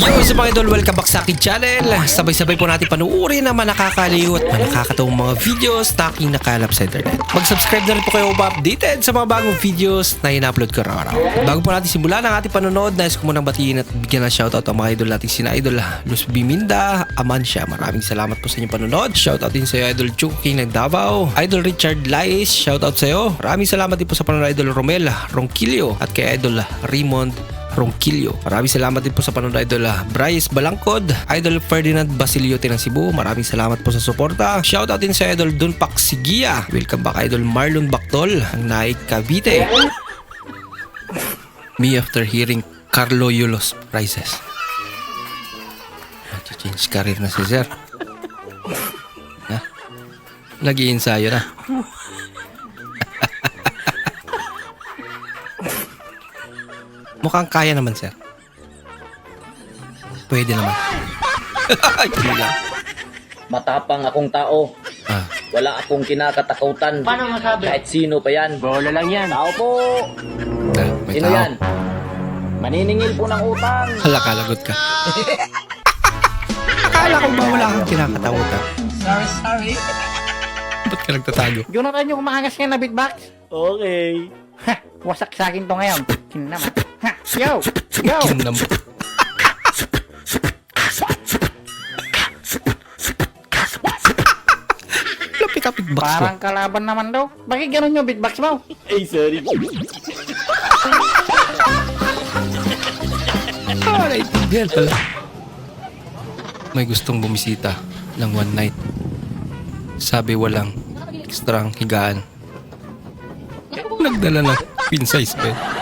Yo, sa mga idol, welcome back sa aking channel. Sabay-sabay po natin panuorin ang mga nakakaliw at mga nakakatawang mga videos na aking nakalap sa internet. Mag-subscribe na rin po kayo updated sa mga bagong videos na ina-upload ko araw-araw. Bago po natin simulan ang ating panonood, nais ko munang batiin at bigyan ng shoutout ang mga idol nating sina idol Luz Biminda, Amansya. Maraming salamat po sa inyong panonood. Shoutout din sa iyo, idol Chuking ng Davao, idol Richard Lais, shoutout sa iyo. Maraming salamat din po sa panonood idol Romel Ronquillo at kay idol Raymond Ronquillo. Maraming salamat din po sa panonood Idol ah, Bryce Balangkod, Idol Ferdinand Basiliote ng Cebu. Maraming salamat po sa suporta. Shoutout din sa Idol Dunpak Sigia. Welcome back Idol Marlon Bactol, ang Naik Cavite. Me after hearing Carlo Yulos prices. Change career na si Sir. Nag-iinsayo na. Mukhang kaya naman, sir. Pwede naman. Ay, yun lang. Matapang akong tao. Ah, Wala akong kinakatakutan. Paano masabi? Kahit sino pa yan. Bola lang yan. Tao po! dahil may Sino tao. yan? Maniningil po ng utang. Hala, kalagot ka. Akala ko ba wala kang kinakatakutan? Sorry, sorry. Ba't ka nagtatago? Jonathan yung umaangas ngayon na beatbox. Okay. Ha! Wasak sa akin to ngayon. Kinaman. Ha! Yo! Yo! Kinam. Lapit-kapit box mo. Parang kalaban naman daw. Bakit ganun yung beatbox mo? Ay, sorry. Ah, naintindihan pala. May gustong bumisita ng one night. Sabi walang ekstrang higaan. Nagdala ng queen size bed.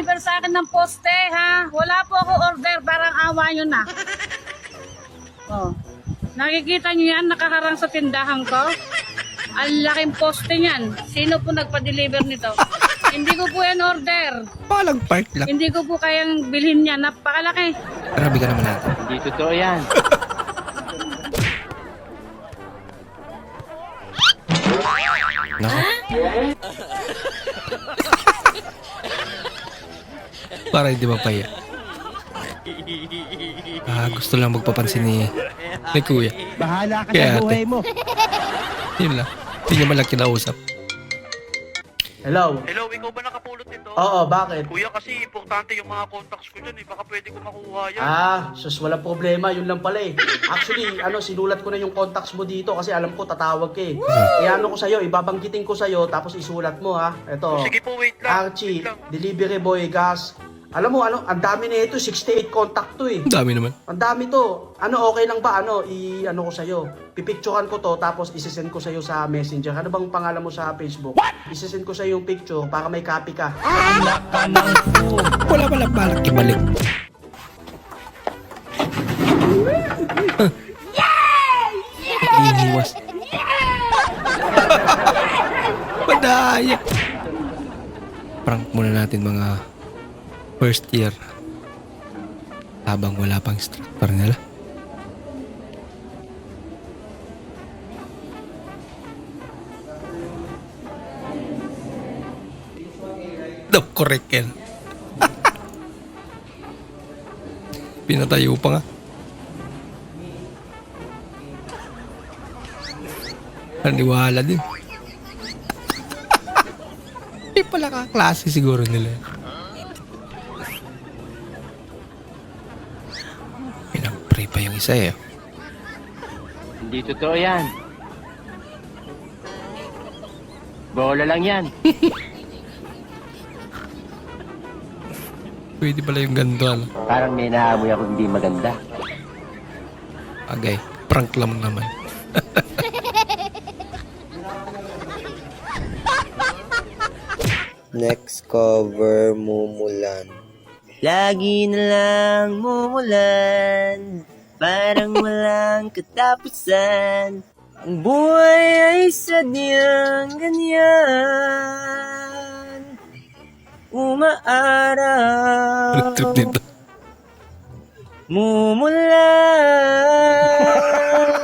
Nagpa-deliver sa akin ng poste, ha? Wala po ako order, parang awa nyo na. Oh. Nakikita nyo yan, nakaharang sa tindahan ko? Ang laking poste niyan. Sino po nagpa-deliver nito? Hindi ko po yan order. Palang part lang. Hindi ko po kayang bilhin niya. Napakalaki. Grabe ka naman natin. Hindi totoo yan. Nako. Para hindi mapaya. Ah, gusto lang magpapansin ni, ni kuya. Bahala ka Kaya sa ate. buhay mo. Yun lang. Hindi niya malang kinausap. Hello? Hello, ikaw ba nakapulot nito? Oo, bakit? Kuya, kasi importante yung mga contacts ko dyan eh. Baka pwede ko makuha yan. Ah, sus, walang problema. Yun lang pala eh. Actually, ano, sinulat ko na yung contacts mo dito kasi alam ko tatawag ka eh. Kaya ano ko sa'yo, ibabanggitin ko sa'yo tapos isulat mo ha. Ito. Sige po, wait lang. Archie, Wait lang. delivery boy, gas. Alam mo, ano, ang dami na ito, 68 contact to eh. Ang dami naman. Ang dami to. Ano, okay lang ba? Ano, i, ano ko sa'yo? Pipicturean ko to, tapos isisend ko sa'yo sa messenger. Ano bang pangalan mo sa Facebook? What? Isisend ko sa'yo yung picture para may copy ka. Wala pala balak ibalik. Yay! Iniwas. Padaya. Prank muna natin mga first year habang wala pang instructor nila. Correct yan. Pinatayo pa nga. Paniwala din. Hindi pala kaklase siguro nila. Pinag-pray pa yung isa eh. Hindi totoo yan. Bola lang yan. Pwede pala yung ganito ano. Parang may naamoy ako hindi maganda. Agay, prank lang naman. Next cover, Mumulan. Lagi na lang mumulan, parang walang katapusan. Ang buhay ay sadyang ganyan. Umaaraw, Trip dito. mumulan.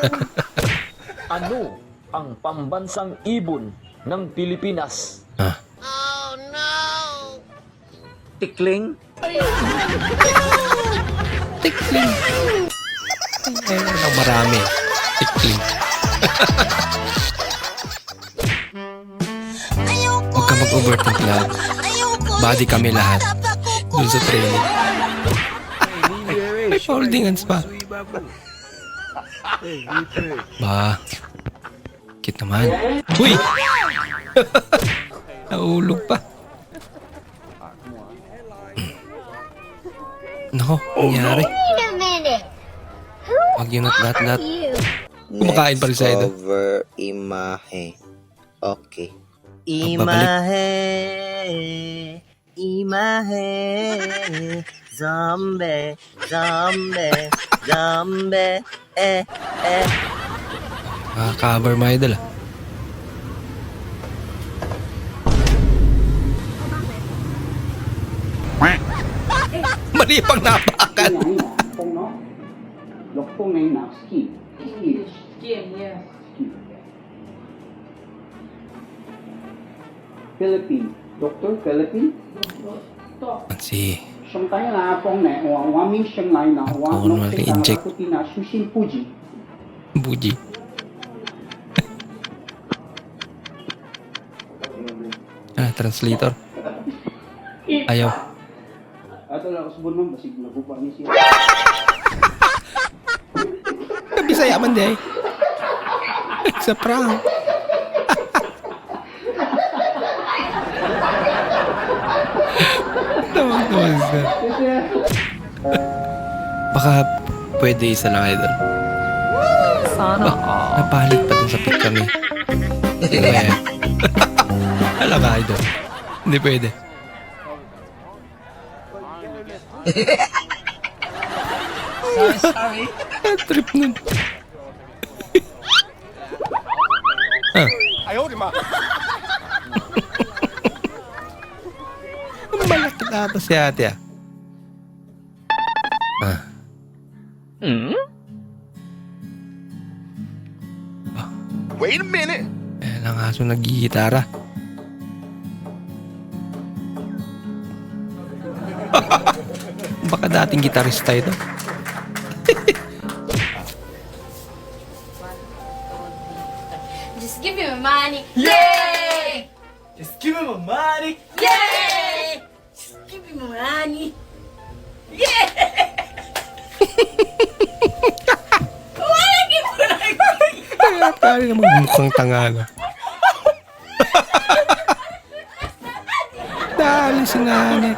Ano ang pambansang ibon ng Pilipinas? Ah. Tikling? marami. Tikling. Huwag ka mag-overthink love. Body kami lahat. Dun sa training. May folding hands pa. Ba. Cute naman. Uy! Naulog pa. Nako, nangyari. A minute. Huwag yun at lahat lahat. You. Kumakain pa rin sa ito. Cover imahe. Okay. Imahe. Imahe. Zombie. Zombie. Zombie. Eh. Eh. Ah, cover my idol ah. Mali pang napakan. name now, Ski. Ski. Ski, yeah. Ski. Philippine. Doctor Philippine. Si. Na na na Ah, translator. Ayaw. Lang, mo, basig na siya. Bisaya man di ay. Sa prank. Tawag naman sir. Baka pwede isa lang idol. Sana ba, Napalit pa dun sa picture ni. Eh. Alam ka idol. Hindi pwede. sorry, sorry. Trip nun. Ah. Ang malaki ata si ate ah. Ah. Wait a minute! Ayan ang aso nagigitara. Baka dating gitarista ito. Money. Yay! Just give me my money. Yay! Just give me my money. Kaya tayo namang mukhang tanga na. Dali si nanay.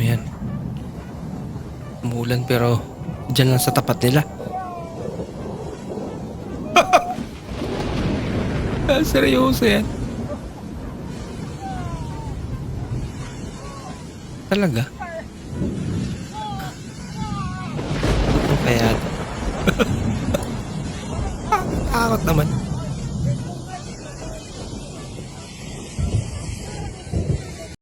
Ayan. Umulan pero dyan lang sa tapat nila. ah, seryoso yan. Talaga? Ano kaya? Takot naman.